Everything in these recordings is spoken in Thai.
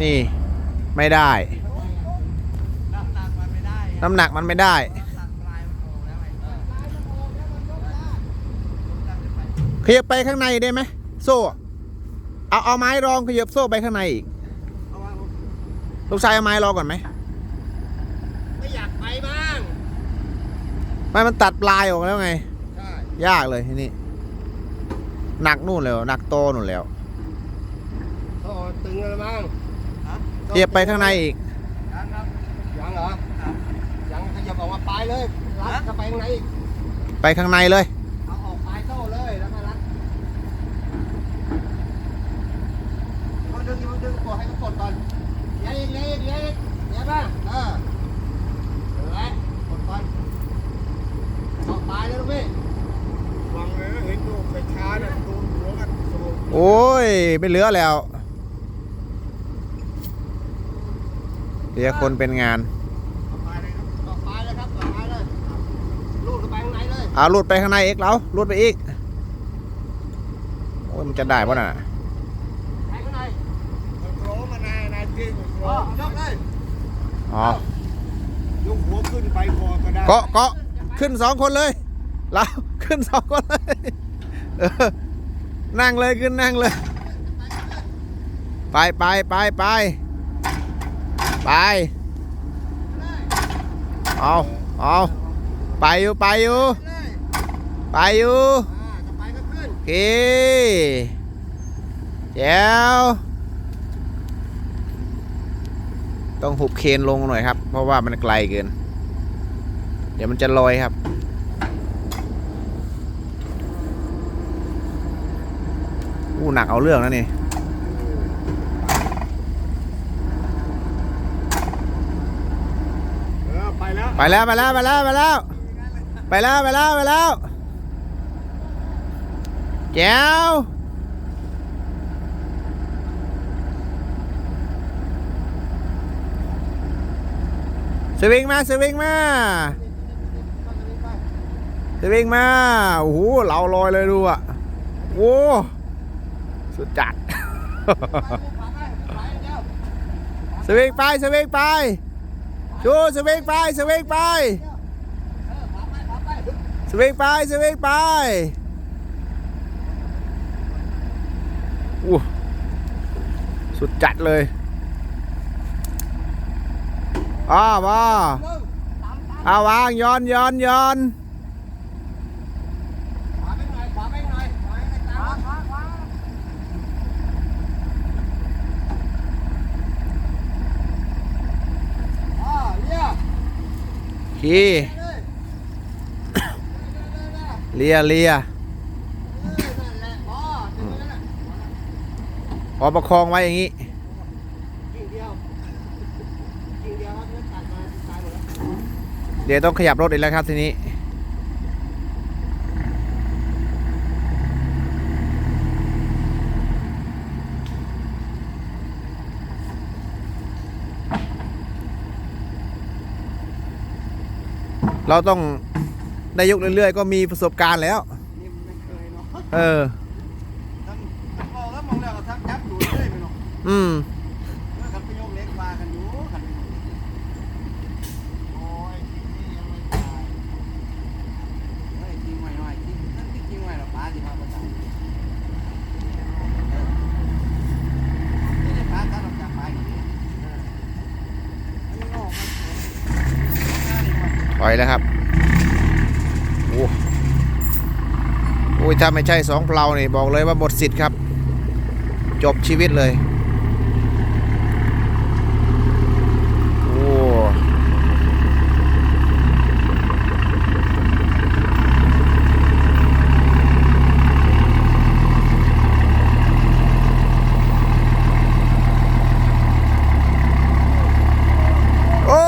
นี่ไม่ได้ น้ำหนักมันไม่ได้น้ำหนักมันไม่ได้น้ำหนักปลายมันออกแล้วไงขยับไปข้างในได้ไหมโซ่อะเอาเอาไม้รองขยับโซ่ไปข้างในอีกเอาวางลงลูกชายเอาไม้รองก่อนไหม ไม่อยากไปบ้าง ไม่มันตัดปลายออกแล้วไงใช่ยากเลยที่นี่ หนักนู่นแล้ว หนักโตนู่นแล้วโอ้ตึงเลยมั้ง ฮะขยับไปข้างในอีก ยังครับยังเหรอยังขยับออกมาปลายเลยรัดเข้าไปข้างในอีกไปข้างในเลย เอาออกปลายโซ่เลยแล้วก็รัดมันดึงมันดึงกดให้เขากดก่อนเลี้ยงอีกเลี้ยงอีกเลี้ยงอีกเลี้ยงบ้างเออเออกดก่อนออกปลายเลยลูกพี่วางเลยนะเห็นดูไปช้าเนี่ยโดนหัวกันสลบโอ้ยไม่เหลือแล้ว เดี๋ยวคนเป็นงานออกปลายเลยครับออกปลายเลยครับออกปลายเลยลูดเข้าไปข้างในเลยเอาลูดไปข้างในอีกแล้วลูดไปอีก โอ้ยมันจะได้ป่ะน่ะแทงข้างในมันร้องมานายนายเจ๊งมันอ๋ร้อองยกเลยอ๋อยกหัวขึ้นไปพอก็ได้เกาะเกาะขึ้นสองคนเลยเราขึ้นสองคนเลยเออนั่งเลยขึ้นนั่งเลย ไปไปไปไป ไป เอาเอาไปอยู่ไปอยู่ไปอยู่ไปก็ขึ้นโอเคแจ๋วต้องหุบเคนลงหน่อยครับ เพราะว่ามันไกลเกิน เดี๋ยวมันจะลอยครับอู้หนักเอาเรื่องนะนี่ เออ ไปแล้วไปแล้วไปแล้วไปแล้วไปแล้วไปแล้วไปแล้วแล้วแจ๋วสวิงมาสวิงมาสวิงมาโอ้โหเราลอยเลยดูอะโอ้สุดจัดสวิงไปสวิงไป ชูสวิงไปสวิงไปสวิงไปสวิงไปอู้สุดจัดเลยอ้าวว้าเอาวางย้อนย้อนย้อน ขวาไปหน่อยขวาไปหน่อยขวาไปตามขวาขวาอ๋อเลี้ย ขี่เลยเลียเลียเออนั่นแหละพอถึงแล้วน่ะพอประคองไว้อย่างนี้กิ่งเดียวกิ่งเดียวครับเนื้อตัดมาตายหมดแล้วเดี๋ยวต้องขยับรถอีกแล้วครับทีนี้ เราต้องได้ยกเรื่อยๆ ก็มีประสบการณ์แล้ว นี่มันไม่เคยเนาะเออ ทั้งทั้งมองแล้วมองแล้วก็ทักยับอยู่เลยไม่เนาะอืม เมื่อกันไปโยกเล็กมากันอยู่กันโอ้ยทีนี้ยังไม่ตายเฮ้ยทิ้งไว้หน่อยทิ้งนั่นที่ทิ้งไว้หรอป้าสิพาไปตายเออนี่ได้ป้าถ้าเราจับไปอย่างนี้เอออันนี้ออกมาหน้าดีกว่า ถ อยแล้วครับโอ้โอ้ยถ้าไม่ใช่สองเพลานี่บอกเลยว่าหมดสิทธิ์ครับ จบชีวิตเลย โอ้โอ้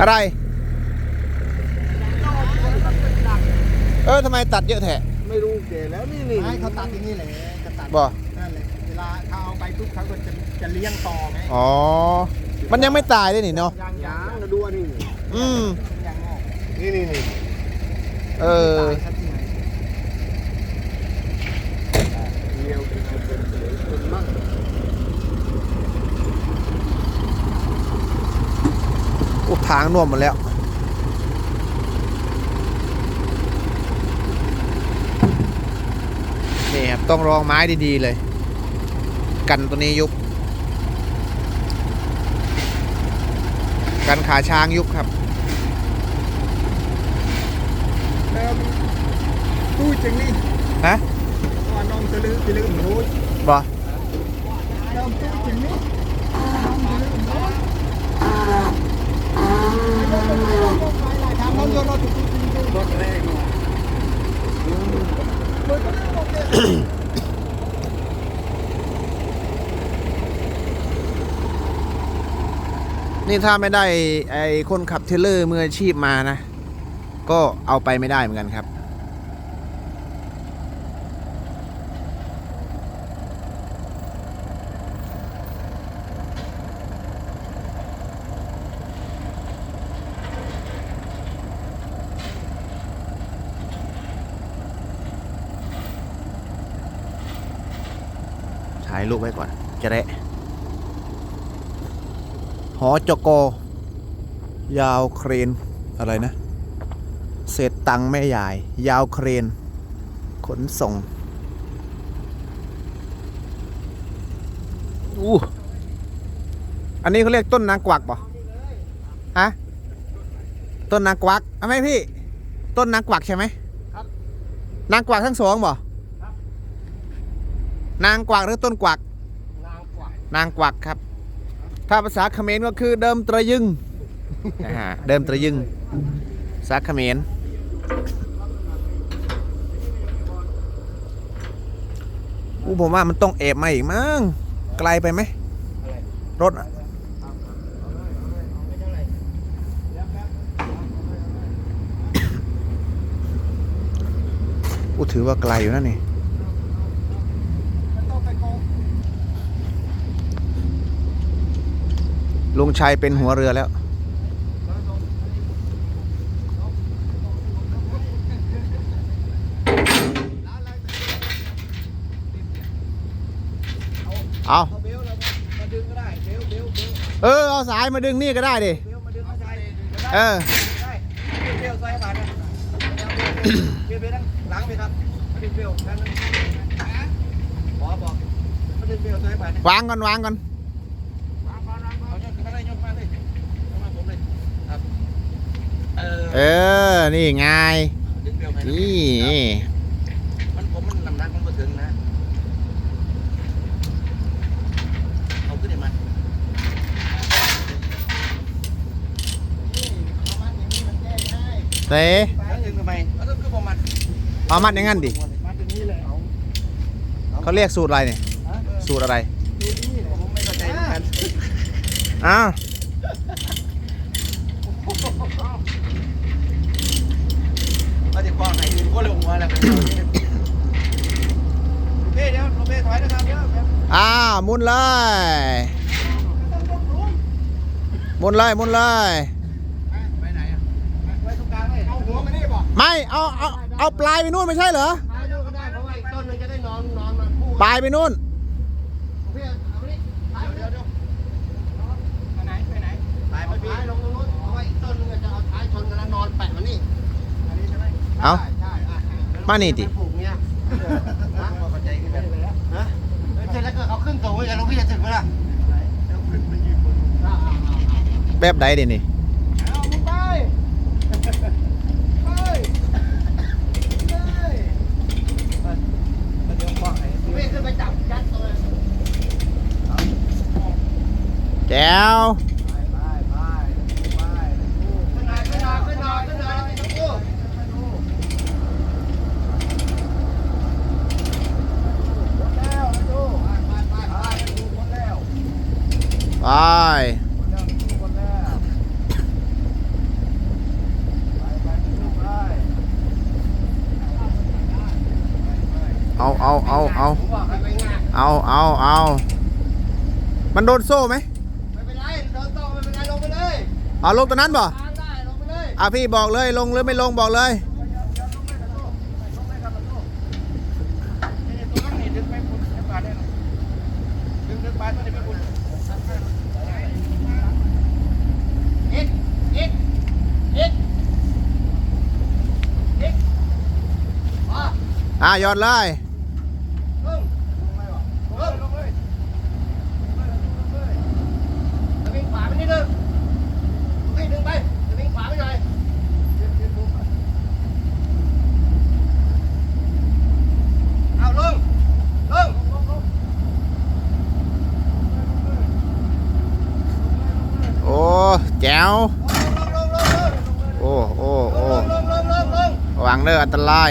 อะไร เออทำไมตัดเยอะแท้ไม่รู้เก๋แล้วนี่นี่ให้เขาตัดอย่างนี้แหละจะตัดบ่นั่นแหละเวลาเขาเอาไปปุ๊บเขาก็จะจะเลี้ยงต่อไงอ๋อเมันยังไม่ตายเลยนี่เนาะยางยางนะดูอันนี้อืมนี่นี่นี่เออเลี้ยวเป็นคนเป็นคนมั่ง อุ ทางน่วมหมดแล้ว นี่ครับ ต้องรองไม้ดีๆเลย กันตัวนี้ยุบ กันขาช้างยุบครับเติมตู้จังนี่ฮะว่าน้องจะลืมจะลืมรู้บอเติมตู้จังนี่ทาง นี่ถ้าไม่ได้ไอ้คนขับเทเลอร์มืออาชีพมานะ ก็เอาไปไม่ได้เหมือนกันครับ ถ่ายรูปไว้ก่อน จะได้ หอจกยาวเครน อะไรนะ เศษตังค์แม่ยาย ยาวเครน ขนส่ง อู้ อันนี้เขาเรียกต้นนางกวักป่ะฮะ ต้นนางกวักเอาไหมพี่ ต้นนางกวักใช่ไหมครับ นางกวักทั้งสองบ่ครับ นางกวักหรือต้นกวัก นางกวักนางกวักครับ ถ้าภาษาเขมรก็คือเดิมตระยึงนะฮะเดิมตระยึงภาษาเขมรอู้ผมว่ามันต้องแอบมาอีกมั้งไกลไปไหมรถอะอู้ถือว่าไกลอยู่นะนี่ ต้องไปกอง ลุงชัยเป็นหัวเรือแล้ว เอาเอาเบลเรามาดึงก็ได้ เบลเบลเบลเออ เอาสายมาดึงนี่ก็ได้ดิ เบลมาดึงเข้าใจเออ ได้เบลใส่บาทนะเบลเบลนั่งหลังไปครับมาดึงเบลนั่นหมอบอกมาดึงเบลใส่บาทนะวางก่อนวางก่อน เอายกขึ้นมาเลยยกมาเลยยกมาผมเลยครับ เออเออ นี่ไงดึงเบลไปนะนี่ มันผมมันน้ำหนักมันมาถึงนะ เอาขึ้นได้ไหมเตะแล้วดึงทำไมเอาก็คือประมาณเอามัดอย่างงั้นดิ มาตรงนี้เลยเอาเขาเรียกสูตรอะไรเนี่ย สูตรอะไรผมไม่เข้าใจเหมือนกันอ้าว ว่าจะ กว้างไหนยืนก็ลงมาแล้วกันลูกเป้เดี๋ยวลูกเป้ถอยนะครับเดี๋ยวครับอ้าวหมุนเลยหมุนเลยหมุนเลยไปไหนอะไปตรงกลางเลยเอาหัวมานี่บ่ไม่เอาเอาเอาปลายไปนู่นไม่ใช่เหรอท้ายด้วยก็ได้เพราะว่าอีกต้นหนึงจะได้นอนนอนมาคู่ปลายไปนู่นพี่เอาไปนี่ท้ายไปเดี๋ยวเดี๋ยวเดี๋ยวไปไหนไปไหนไปเอาไม่พี่ท้ายลงตรงนู้นเพราะว่าอีกต้นหนึงจะเอาท้ายชนกันแล้วนอนแปะมานี่อันนี้ใช่ไหม เอาใช่ใช่อะมานี่ดิไปผูกเงี้ยนะเข้าใจกันเลยฮะเสร็จแล้วก็เขาขึ้นสูงอีกแล้วพี่จะถึงไหมล่ะแล้วขึ้นไปยืนบนอ่าอ่าอ่าอ่าแบบใดดินี่เอามึงไปไปเลยเดี๋ยวกว้างไหนพี่ขึ้นไปจับยัดตัวเลยแจ๋ว ไปเอาเอาเอาเอาเอาเอาเอามันโดนโซ่ไหมไม่เป็นไรโดนต่อไม่เป็นไรลงไปเลยเอาลงตรงนั้นบ่อะพี่บอกเลยลงหรือไม่ลงบอกเลย อ่ายอดเลยแจ๋วโอ้โอ้โอ้ระวังเด้ออันตราย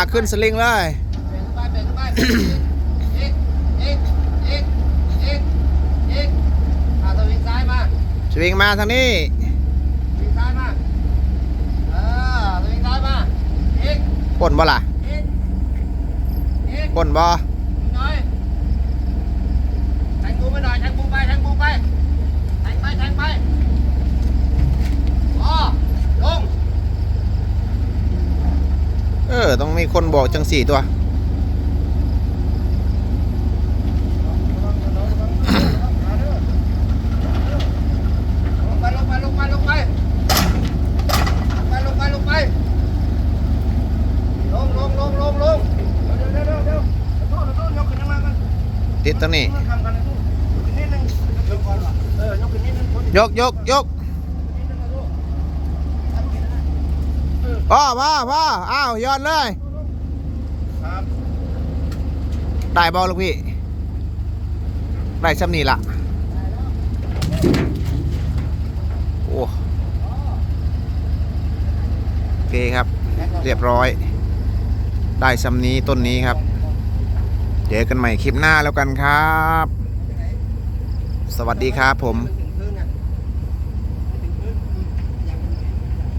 าขึ้นสลิงเลยสวิงมาทางนี้ปนบ่ล่ะปนบ่ เออ ต้องมีคนบอกจังสี่ตัว ติดตรงนี้ ยกยกยก พ่อพ่อพ่ออ้าวยอดเลย ครับได้บอลลูกพี่ ได้ซ้ำนี้ละโอ้โอเคครับ เรียบร้อย ได้ซ้ำนี้ต้นนี้ครับ เจอกันใหม่คลิปหน้าแล้วกันครับ สวัสดีครับผม